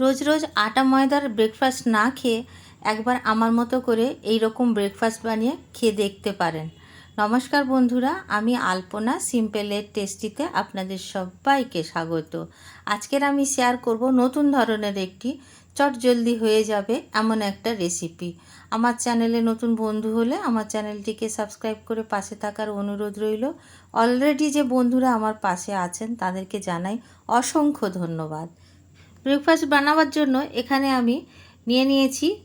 রোজ রোজ আটা ময়দার ব্রেকফাস্ট না খেয়ে একবার আমার মতো করে এই রকম ব্রেকফাস্ট বানিয়ে খেয়ে দেখতে পারেন। নমস্কার বন্ধুরা, আমি আলপনা সিম্পলের টেস্টিতে আপনাদের সবাইকে স্বাগত। আজকের আমি শেয়ার করব নতুন ধরনের একটি চট জলদি হয়ে যাবে এমন একটা রেসিপি আমার চ্যানেলে নতুন বন্ধু হলে আমার চ্যানেলটিকে সাবস্ক্রাইব করে পাশে থাকার অনুরোধ রইল। অলরেডি যে বন্ধুরা আমার পাশে আছেন, তাদেরকে জানাই অসংখ্য ধন্যবাদ। ব্রেকফাস্ট বানাবার জন্য এখানে আমি নিয়ে নিয়েছি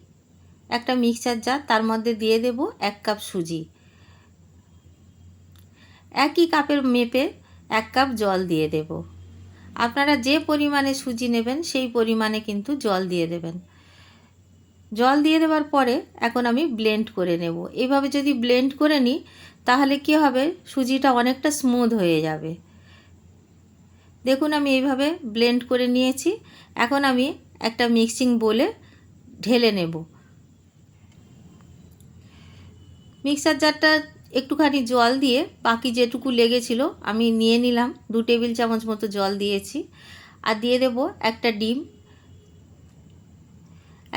একটা মিক্সচার জার তার মধ্যে দিয়ে দেব এক কাপ সুজি। একই কাপের মেপে এক কাপ জল দিয়ে দেব। আপনারা যে পরিমাণে সুজি নেবেন, সেই পরিমাণে কিন্তু জল দিয়ে দেবেন। জল দিয়ে দেওয়ার পরে এখন আমি ব্লেন্ড করে নেব। এভাবে যদি ব্লেন্ড করে নিই, তাহলে কি হবে? সুজিটা অনেকটা স্মুথ হয়ে যাবে। দেখুন, আমি এইভাবে ব্লেন্ড করে নিয়েছি। এখন আমি একটা মিক্সিং বলে ঢেলে নেব। মিক্সার জারটা একটুখানি জল দিয়ে বাকি যেটুকু লেগেছিল আমি নিয়ে নিলাম। দু টেবিল চামচ মতো জল দিয়েছি। আর দিয়ে দেব একটা ডিম।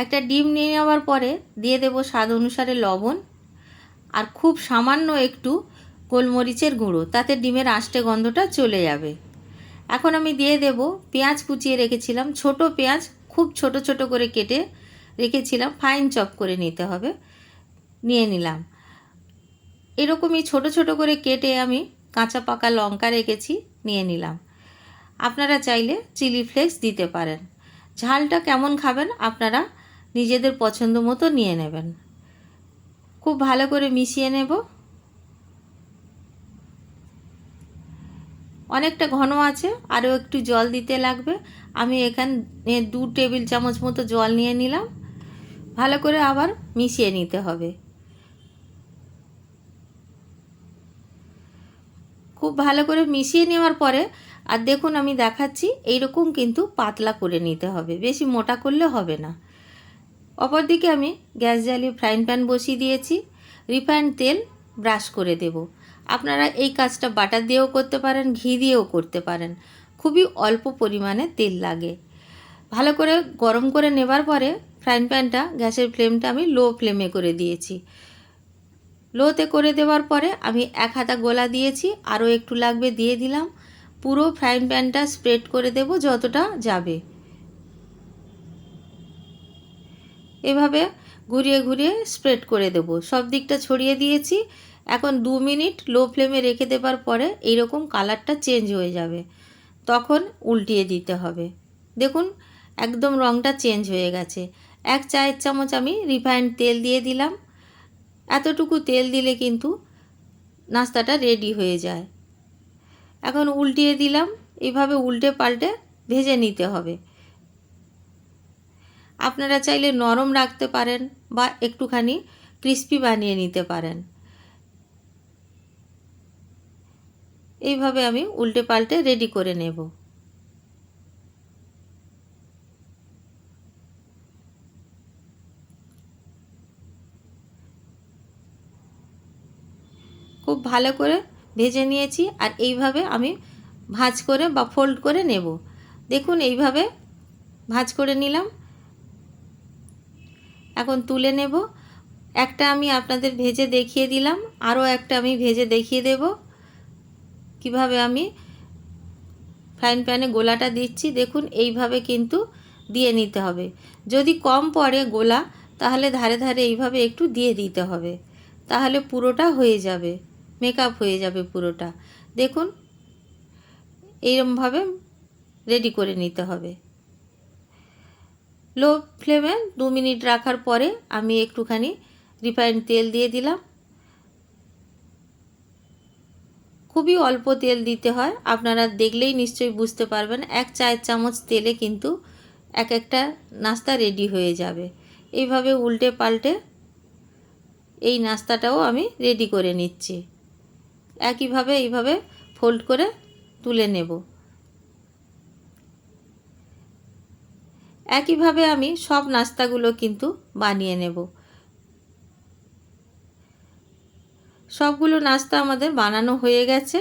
একটা ডিম নিয়ে নেওয়ার পরে দিয়ে দেব স্বাদ অনুসারে লবণ। আর খুব সামান্য একটু গোলমরিচের গুঁড়ো, তাতে ডিমের আষ্টে গন্ধটা চলে যাবে। এখন আমি দিয়ে দেব পেঁয়াজ কুচিয়ে রেখেছিলাম। ছোট পেঁয়াজ খুব ছোট ছোট করে কেটে রেখেছিলাম। ফাইন চপ করে নিতে হবে। নিয়ে নিলাম। এরকমই ছোট ছোট করে কেটে আমি কাঁচা পাকা লঙ্কা রেখেছি, নিয়ে নিলাম। আপনারা চাইলে চিলি ফ্লেক্স দিতে পারেন। ঝালটা কেমন খাবেন আপনারা নিজেদের পছন্দ মতো নিয়ে নেবেন। খুব ভালো করে মিশিয়ে নেব। অনেকটা ঘন আছে, আরও একটু জল দিতে লাগবে। আমি এখানে দু টেবিল চামচ মতো জল নিয়ে নিলাম। ভালো করে আবার মিশিয়ে নিতে হবে। খুব ভালো করে মিশিয়ে নেওয়ার পরে, আর দেখুন আমি দেখাচ্ছি, এইরকম কিন্তু পাতলা করে নিতে হবে, বেশি মোটা করলে হবে না। অপরদিকে আমি গ্যাস জ্বালিয়ে ফ্রাইং প্যান বসিয়ে দিয়েছি। রিফাইন্ড তেল ব্রাশ করে দেব। আপনারা এই কাজটা বাটার দিয়েও করতে পারেন, ঘি দিয়েও করতে পারেন। খুবই অল্প পরিমাণে তেল লাগে। ভালো করে গরম করে নেবার পরে ফ্রাইং প্যানটা গ্যাসের ফ্লেমটা আমি লো ফ্লেমে করে দিয়েছি। লোতে করে দেওয়ার পরে আমি এক হাতা গোলা দিয়েছি, আরও একটু লাগবে দিয়ে দিলাম। পুরো ফ্রাইং প্যানটা স্প্রেড করে দেব যতটা যাবে। এভাবে ঘুরিয়ে ঘুরিয়ে স্প্রেড করে দেব। সব দিকটা ছড়িয়ে দিয়েছি। এখন দু মিনিট লো ফ্লেমে রেখে দেবার পরে এইরকম কালারটা চেঞ্জ হয়ে যাবে। তখন উল্টিয়ে দিতে হবে। দেখুন, একদম রঙটা চেঞ্জ হয়ে গেছে। এক চায়ের চামচ আমি রিফাইন্ড তেল দিয়ে দিলাম। এতটুকু তেল দিলে কিন্তু নাস্তাটা রেডি হয়ে যায়। এখন উল্টিয়ে দিলাম। এভাবে উল্টে পাল্টে ভেজে নিতে হবে। আপনারা চাইলে নরম রাখতে পারেন বা একটুখানি ক্রিস্পি বানিয়ে নিতে পারেন। এইভাবে আমি উল্টে পাল্টে রেডি করে নেব। খুব ভালো করে ভেজে নিয়েছি আর এইভাবে আমি ভাজ করে বা ফোল্ড করে নেব। দেখুন এইভাবে ভাজ করে নিলাম। এখন তুলে নেব। একটা আমি আপনাদের ভেজে দেখিয়ে দিলাম, আরও একটা আমি ভেজে দেখিয়ে দেব। কীভাবে আমি ফ্রাইং প্যানে গোলাটা দিচ্ছি, দেখুন এইভাবে কিন্তু দিয়ে নিতে হবে। যদি কম পড়ে গোলা, তাহলে ধারে ধারে এইভাবে একটু দিয়ে দিতে হবে। তাহলে পুরোটা হয়ে যাবে মেকআপ হয়ে যাবে পুরোটা। দেখুন, এইরমভাবে রেডি করে নিতে হবে। লো ফ্লেমে দু মিনিট রাখার পরে আমি একটুখানি রিফাইন্ড তেল দিয়ে দিলাম। খুবই অল্প তেল দিতে হয়। আপনারা দেখলেই নিশ্চয়ই বুঝতে পারবেন, এক চায়ের চামচ তেলে কিন্তু এক একটা নাস্তা রেডি হয়ে যাবে। এইভাবে উল্টে পাল্টে এই নাস্তাটাও আমি রেডি করে নিচ্ছি। একইভাবে এইভাবে ফোল্ড করে তুলে নেব। একইভাবে আমি সব নাস্তাগুলো কিন্তু বানিয়ে নেব। সবগুলো নাস্তা আমাদের বানানো হয়ে গেছে।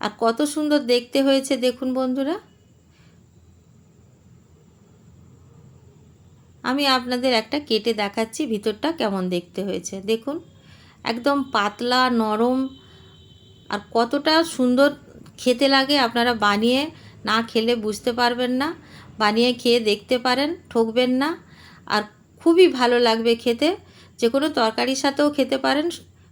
আর কত সুন্দর দেখতে হয়েছে, দেখুন বন্ধুরা। আমি আপনাদের একটা কেটে দেখাচ্ছি, ভিতরটা কেমন দেখতে হয়েছে। দেখুন, একদম পাতলা, নরম, আর কতটা সুন্দর খেতে লাগে আপনারা বানিয়ে না খেলে বুঝতে পারবেন না। বানিয়ে খেয়ে দেখতে পারেন, ঠকবেন না। আর খুবই ভালো লাগবে খেতে। যে কোনো তরকারির সাথেও খেতে পারেন